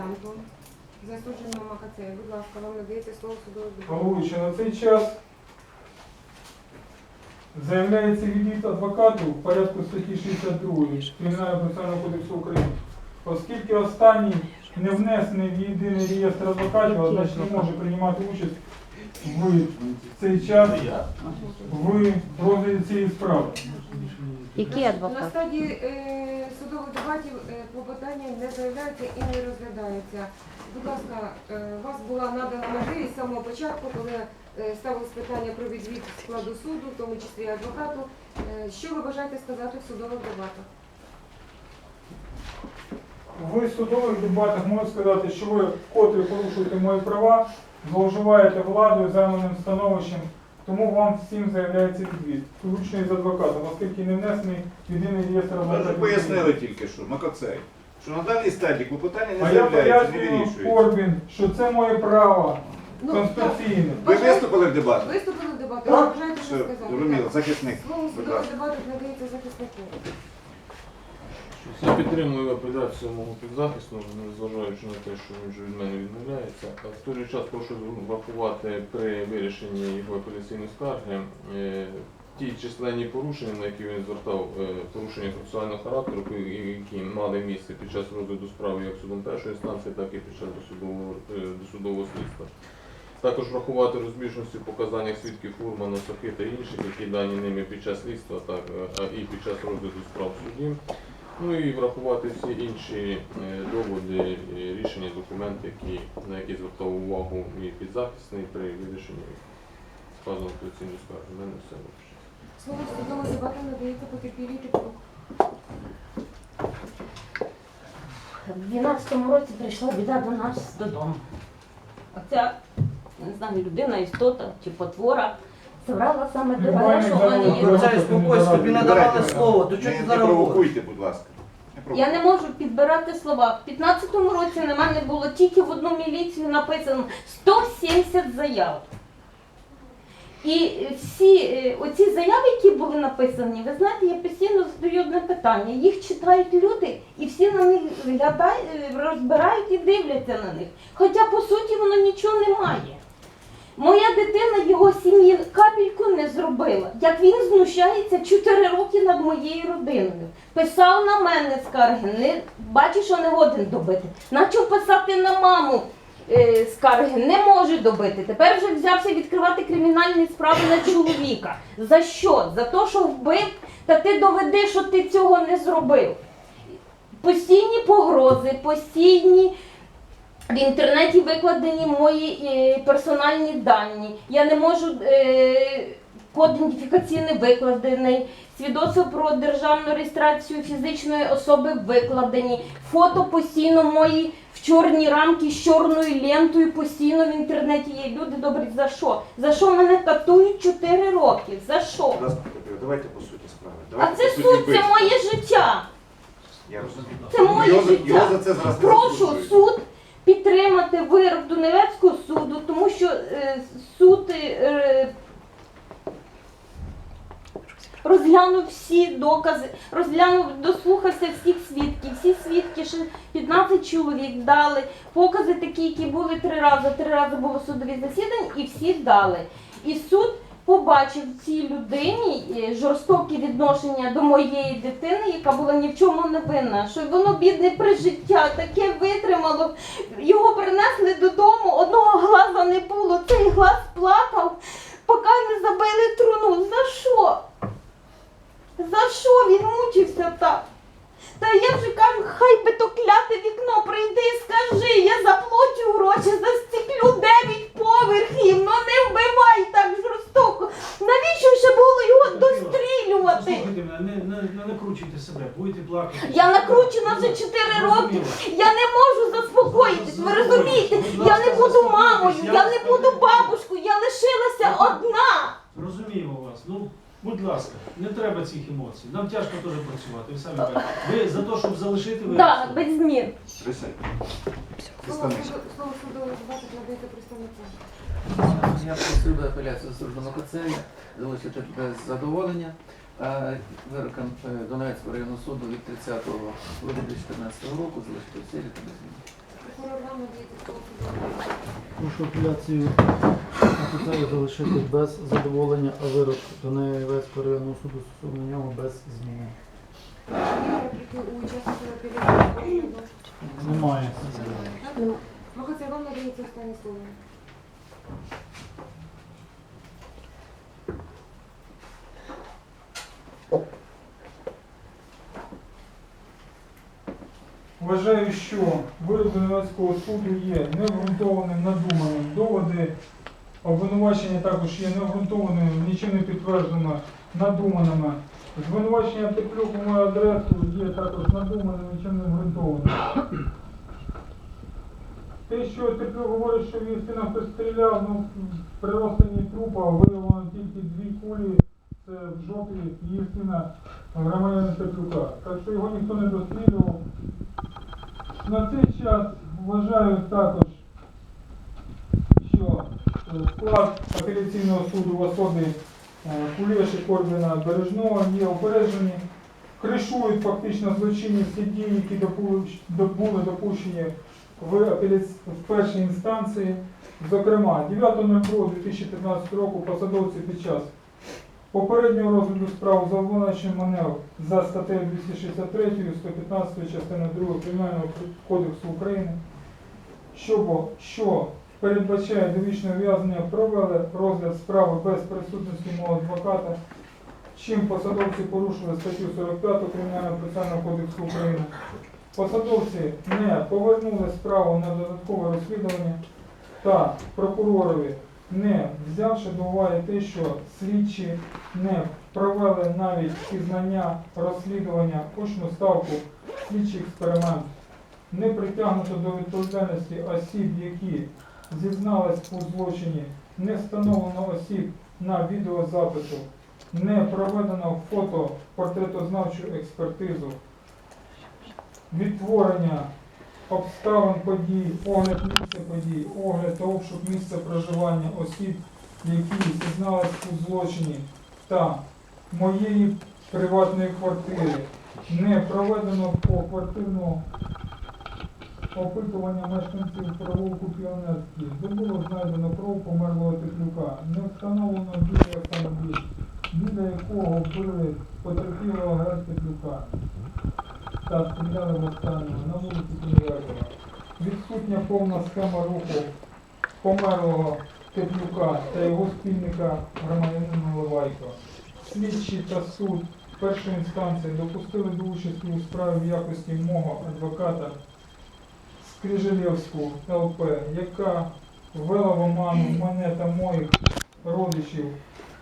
Янко, засудженого Макацея. Будь ласка, вам надається слово судового. Головуючи на цей час заявляється відвід адвокату в порядку статті 62 Кримінального процесуального кодексу України, оскільки останній не внесений в єдиний реєстр адвокатів, а значить не може приймати участь в цей час в розгляді цієї справи. Який На стадії е, судових дебатів е, клопотання не заявляється і не розглядається. Будь ласка, е, вас була надана можливість з самого початку, коли е, ставилось питання про відвід складу суду, в тому числі адвокату. Е, що ви бажаєте сказати в судових дебатах? Ви в судових дебатах можете сказати, що ви вкотре порушуєте мої права, зловживаєте владою, займаним становищем, тому вам всім заявляється відвід, включно з адвокатом, оскільки не внесений в єдиний реєстр Ви вже адвокатів. пояснили тільки що, Макоцей, що на даній стадії клопотання не А я заявляється, не пояснюю вирішується. Корбін, що це моє право Ну, конституційне. Ви виступили в дебатах? Виступили в дебатах, ви бажаєте що Все, сказати? зрозуміло, Так. захисник. Слово в Будь судових ласка. дебатах надається захиснику. Я підтримую апеляцію мого підзахисного, незважаючи на те, що він вже від мене відмовляється. В той же час прошу врахувати при вирішенні його апеляційної скарги е, ті численні порушення, на які він звертав е, порушення процесуального характеру, які мали місце під час розгляду справи як судом першої інстанції, так і під час досудового, е, досудового слідства. Також врахувати розбіжності в показаннях свідків Фурмана, Сахи та інших, які дані ними під час слідства, так і під час розгляду справ в суді. Ну і врахувати всі інші е, доводи, е, рішення, документи, які, на які звертав увагу мій підзахисний при вирішенні складного апеляційної скарги. У мене все вище. Слово судових дебатах надається потерпілій Типок. В 12-му році прийшла біда до нас додому. Оця, не знаю, людина, істота чи потвора забрала саме до Нормальний що в є. закон. Спокойся, тобі надавали слово, то чого ти не зараз провокуйте, будь ласка. Я не можу підбирати слова. В 15-му році на мене було тільки в одну міліцію написано 170 заяв. І всі е, оці заяви, які були написані, ви знаєте, я постійно задаю одне питання. Їх читають люди і всі на них глядають, е, розбирають і дивляться на них. Хоча по суті воно нічого не має. Моя дитина його сім'ї капельку не зробила. Як він знущається 4 роки над моєю родиною. Писав на мене скарги, не бачу, що не годен добити. Почав писати на маму е, скарги, не може добити. Тепер вже взявся відкривати кримінальні справи на чоловіка. За що? За те, що вбив, та ти доведи, що ти цього не зробив. Постійні погрози, постійні. В інтернеті викладені мої е, персональні дані. Я не можу е, код ідентифікаційний викладений, свідоцтво про державну реєстрацію фізичної особи викладені, фото постійно мої в чорній рамці з чорною лентою постійно в інтернеті є. Люди добрі, за що? За що мене катують 4 роки? За що? Давайте по суті справи. А це суд, це моє життя. Я розумію. Це моє Його життя. Його за це зараз Прошу суд підтримати вирок Донецького суду, тому що е, суд е, розглянув всі докази, розглянув, дослухався всіх свідків. Всі свідки, ще 15 чоловік дали покази такі, які були три рази. Три рази було судові засідання, і всі дали. І суд побачив в цій людині е, жорстоке відношення до моєї дитини, яка була ні в чому не винна. Що воно бідне прижиття таке витримало. Його принесли додому, одного глаза не було. Цей глаз плакав, поки не забили труну. За що? За що він мучився так? Та я вже кажу, хай би то кляте вікно прийди і скажи, я заплачу гроші, застіклю дев'ять поверхів, ну не вбивай так жорстоко. Навіщо ще було його дострілювати? Послухайте мене, не, не, не накручуйте себе, будете плакати. Я накручена вже 4 роки. Я не можу заспокоїтись. Ви розумієте? Я не буду мамою, я не буду бабушкою, я лишилася одна. Розуміємо вас. Ну, будь ласка, не треба цих емоцій. Нам тяжко теж працювати. Ви самі бачите. Ви за те, щоб залишити ви. Так, без змін. Присядьте. Слово Представник. суду- слово надається представнику. Я просив би апеляцію засудженого Коцея залишити без задоволення. А Вироком е, Донецького районного суду від 30 грудня 2014 року залишити в силі та без змін. Прокурор надається слово судовому. Прошу апеляцію офіцеру залишити без задоволення, а вирок Донецького районного суду стосовно нього без зміни. Немає. Макацей, вам надається останнє слово. Вважаю, що вирок Донецького суду є необґрунтованим, надуманим. Доводи обвинувачення також є необґрунтованими, нічим не підтвердженими, надуманими. Звинувачення Теплюк у мою адресу є також надуманим, нічим не обґрунтованим. Те, що Теплюк говорить, що він сина хтось стріляв, ну, при розтині трупа виявлено тільки дві кулі, це в жопі її сина громадянина Теплюка. Так що його ніхто не досліджував. На цей час вважаю також, що е, склад апеляційного суду в особі е, Кулеші, Корбіна, Бережного є упереджені, кришують фактично злочинні всі дії, які були допущені в, апеляц- в першій інстанції. Зокрема, 9.02.2015 року посадовці під час Попереднього розгляду справ за обвинуваченням мене за статтею 263 115 частини 2 Кримінального кодексу України, що, що передбачає довічне ув'язнення, провели розгляд справи без присутності мого адвоката, чим посадовці порушили статтю 45 Кримінального процесуального кодексу України. Посадовці не повернули справу на додаткове розслідування та прокуророві не взявши до уваги те, що слідчі не провели навіть пізнання розслідування очну ставку слідчий експеримент, не притягнуто до відповідальності осіб, які зізнались у злочині, не встановлено осіб на відеозапису, не проведено фото портретознавчу експертизу, відтворення обставин подій, огляд місця подій, огляд та обшук місця проживання осіб, які зізнались у злочині, та моєї приватної квартири. Не проведено по квартирного опитування мешканців провулку Піонерський, де було знайдено кров померлого Теплюка. Не встановлено білий автомобіль, біля якого вбили потерпілого Гера Теплюка та стріляли в останнього на вулиці Кінярова. Відсутня повна схема руху померлого Теплюка та його спільника громадянина Левайко. Слідчі та суд першої інстанції допустили до участі у справі в якості мого адвоката Скрижелєвську ЛП, яка ввела в оману мене та моїх родичів,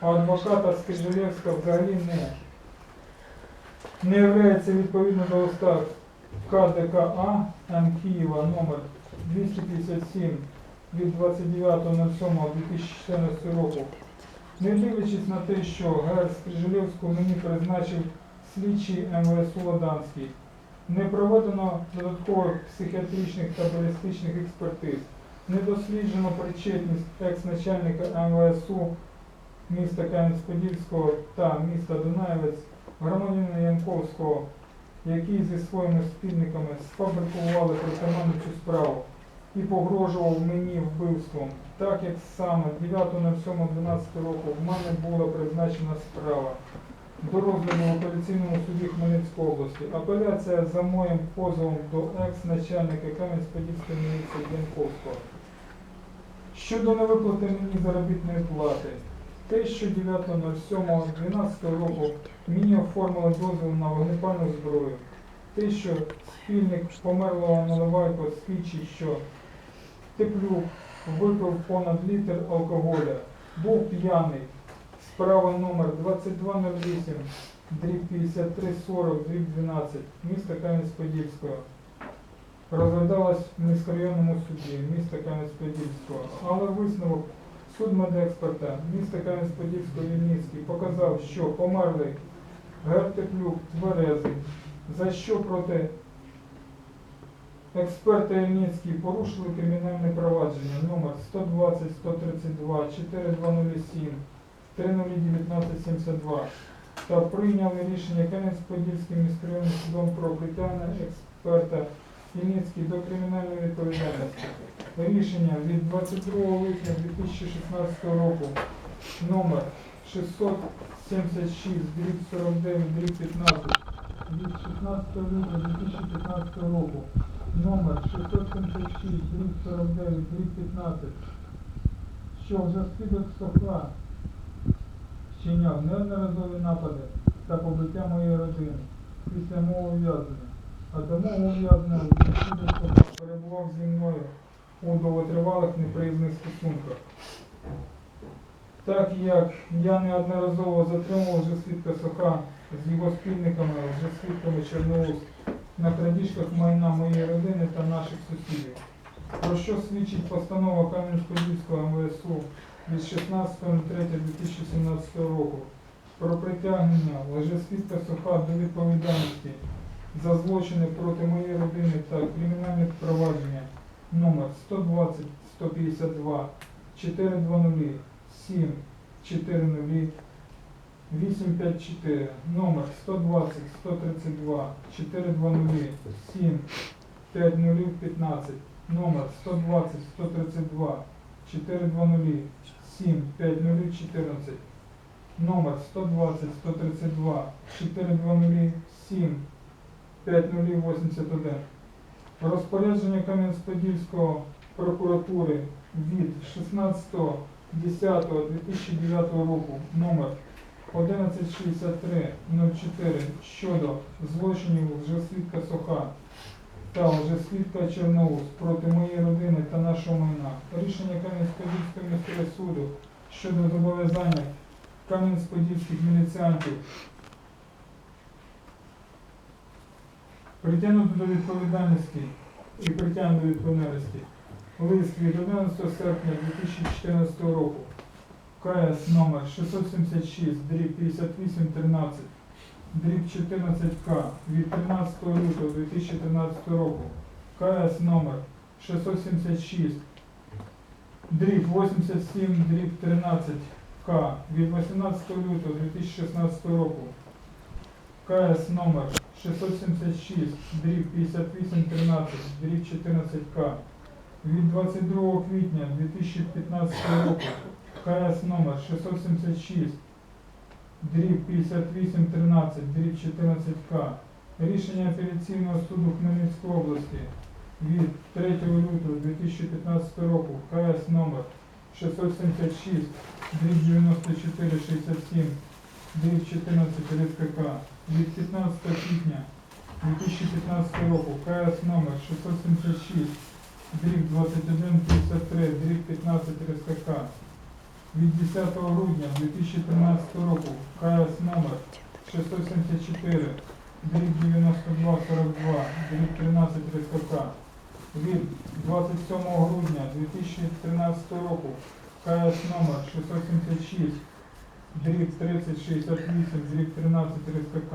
а адвоката Скрижелєвська взагалі не не являється відповідно до листа КДКА М Києва номер 257 від 29.07.2014 року. Не дивлячись на те, що ГР Скрижелівську мені призначив слідчий МВСУ Ладанський, не проведено додаткових психіатричних та балістичних експертиз, не досліджено причетність екс-начальника МВСУ міста Кам'янець-Подільського та міста Дунаєвець громадянина Янковського, які зі своїми спільниками сфабрикували проти справу і погрожував мені вбивством, так як саме 9.07.12 року в мене була призначена справа до розгляду в апеляційному суді Хмельницької області. Апеляція за моїм позовом до екс-начальника Кам'янець-Подільської міліції Янковського. Щодо невиплати мені заробітної плати, те, що 9.07.12 року мені оформили дозвіл на вогнепальну зброю, те, що спільник померлого наливайко свідчить, що Теплюк випив понад літр алкоголя, був п'яний, справа номер 2208, дріб 5340, дріб 12, міста Кам'янець-Подільського. Розглядалась в міськрайонному суді міста Кам'янець-Подільського, але висновок судмедексперта міста Кам'янець-Подільського Вільницький показав, що померлий Гертеплюк тверезий, за що проти експерта Ільницький порушили кримінальне провадження? Номер 120 132 4207 301972 та прийняли рішення Кам'янець-Подільським міськрайонним судом про притягнення експерта Хмельницький до кримінальної відповідальності. Рішення від 22 липня 2016 року номер 676 дріб 49 дріб 15 від 16 липня 2015 року номер 676 дріб 49 дріб 15 що вже свідок Софа вчиняв неодноразові напади та побиття моєї родини після мого ув'язнення. А до мого ув'язнення перебував зі мною у довготривалих неприязних стосунках. Так як я неодноразово затримував вже свідка Соха з його спільниками, вже свідками Чорноус на крадіжках майна моєї родини та наших сусідів. Про що свідчить постанова Кам'янсько-Львівського МВСУ від 16.03.2017 року про притягнення лжесвідка Соха до відповідальності за злочини проти моєї родини та кримінальне провадження номер 120 152 420 7 400 854 номер 120 132 420 7 5015 номер 120 132 420 7 5014 номер 120 132 420 7 5081 Розпорядження Кам'янець-Подільського прокуратури від 16.10.2009 року номер 116304 щодо злочинів лжесвідка Соха та лжесвідка Чорноус проти моєї родини та нашого майна. Рішення Кам'янець-Подільського міського суду щодо зобов'язання кам'янець-подільських міліціантів притягнути до відповідальності і притягнути до відповідальності. Лист від 11 серпня 2014 року. КС номер 676 дріб 5813 дріб 14К від 13 лютого 2013 року. КС номер 676 дріб 87 дріб 13 К від 18 лютого 2016 року. КС номер 676 дріб 5813 дріб 14К від 22 квітня 2015 року КС номер 676 дріб 5813 дріб 14К рішення апеляційного суду Хмельницької області від 3 лютого 2015 року КС номер 676 дріб 9467 дріб 14 РСКК від 15 квітня 2015 року. КС номер 676 дріб 2153 дріб 15 РСКК від 10 грудня 2013 року. КС номер 674 дріб 9242 дріб 13 РСКК від 27 грудня 2013 року. КС номер 676 дріб 3068 дріб 13 РСКК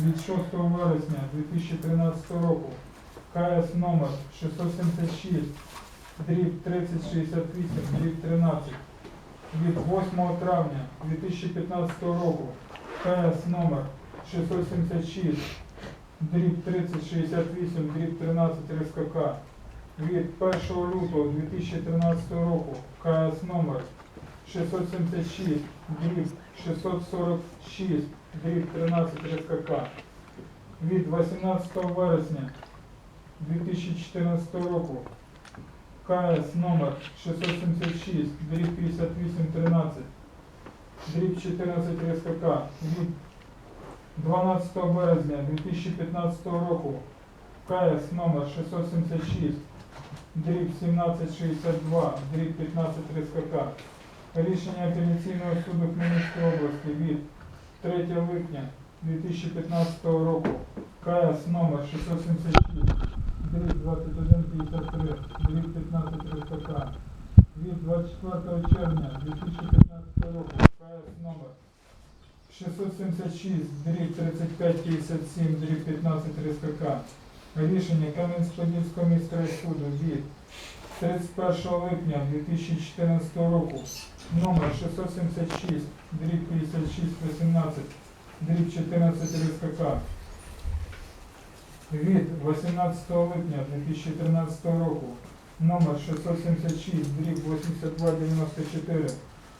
від 6 вересня 2013 року. КС номер 676 дріб 3068 дріб 13 від 8 травня 2015 року. КС номер 676 дріб 3068 дріб 13 РСКК від 1 лютого 2013 року. КС номер 676 дріб 646 дріб 13 РСКК від 18 вересня 2014 року. КС номер 676 дріб 5813 дріб 14 РСКК від 12 березня 2015 року. КС номер 676 дріб 1762 дріб 15 РСКК Рішення апеляційного суду Хмельницької області від 3 липня 2015 року. КС номер 676 дріб 2153 дріб 15 РСКК від 24 червня 2015 року. КС номер 676 дріб 3557 дріб 15 РСКК Рішення Кам'янець-Подільського міського суду від 31 липня 2014 року номер 676 дріб 5618 дріб 14 РСКК від 18 липня 2013 року. Номер 676 дріб 8294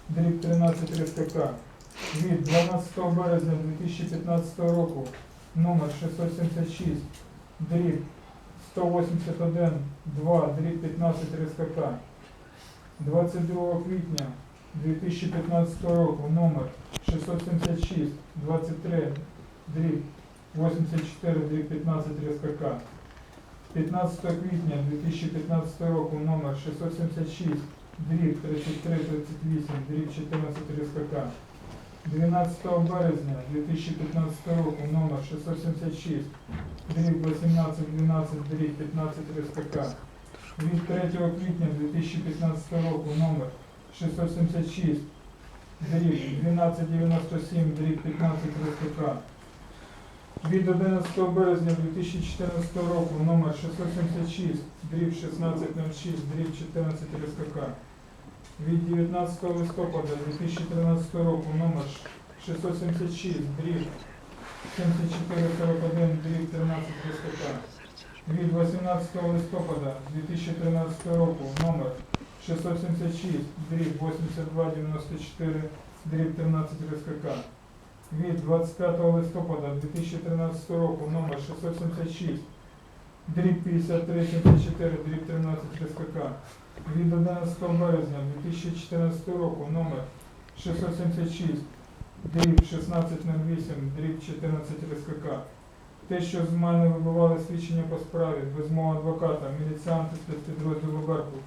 дріб 13 РСКК від 12 березня 2015 року. Номер 676 дріб 181 2 дріб 15 РСКК 22 квітня 2015 року номер 676 23 дріб 84 дріб 15 РСКК 15 квітня 2015 року номер 676 дріб 33 38 дріб 14 РСКК 12 березня 2015 року номер 676 дріб 18 12 дріб 15 РСКК від 3 квітня 2015 року номер 676 дріб 1297 дріб 15 РСКК від 11 березня 2014 року номер 676 дріб 1606 дріб 14 РСКК від 19 листопада 2013 року номер 676 дріб 7441 дріб 13 РСКК від 18 листопада 2013 року номер 676 дріб 8294 дріб 13 РСКК. Від 25 листопада 2013 року номер 676 дріб 5374 дріб 13 РСКК. Від 11 березня 2014 року номер 676 дріб 1608 дріб 14 РСКК. Те, що з мене вибивали свідчення по справі без мого адвоката, міліціанти спецпідрозділу Беркут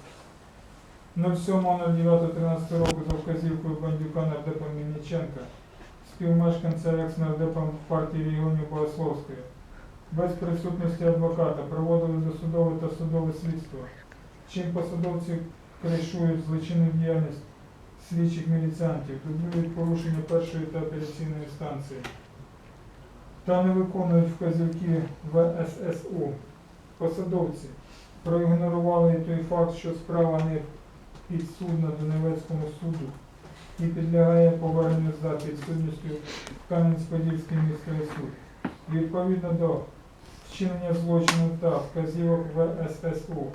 07.09.13 року за вказівкою бандюка нардепа Мельниченка, співмешканця екс-нардепа партії регіонів Богословської, без присутності адвоката проводили досудове та судове слідство, чим посадовці кришують злочинну діяльність слідчих міліціантів, дублюють порушення першої та апеляційної станції та не виконують вказівки ВССУ. Посадовці проігнорували той факт, що справа не підсудна Донецькому суду і підлягає поверненню за підсудністю в Кам'янець-Подільський міський суд. Відповідно до вчинення злочину та вказівок ВССУ.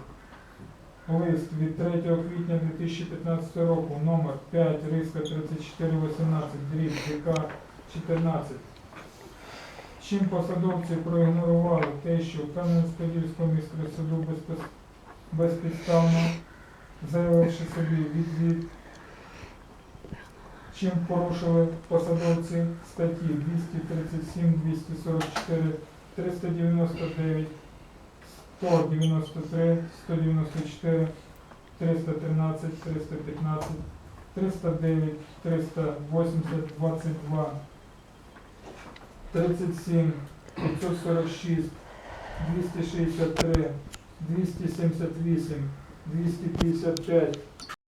Лист від 3 квітня 2015 року номер 5 риска 3418 дріб ДК 14 Чим посадовці проігнорували те, що Кам'янець-Подільського міського суду безпос- безпідставно заявивши собі відвід, чим порушили посадовці статті 237, 244, 399, 193, 194, 313, 315, 309, 380, 22, 37, 546, 263, 278, 255,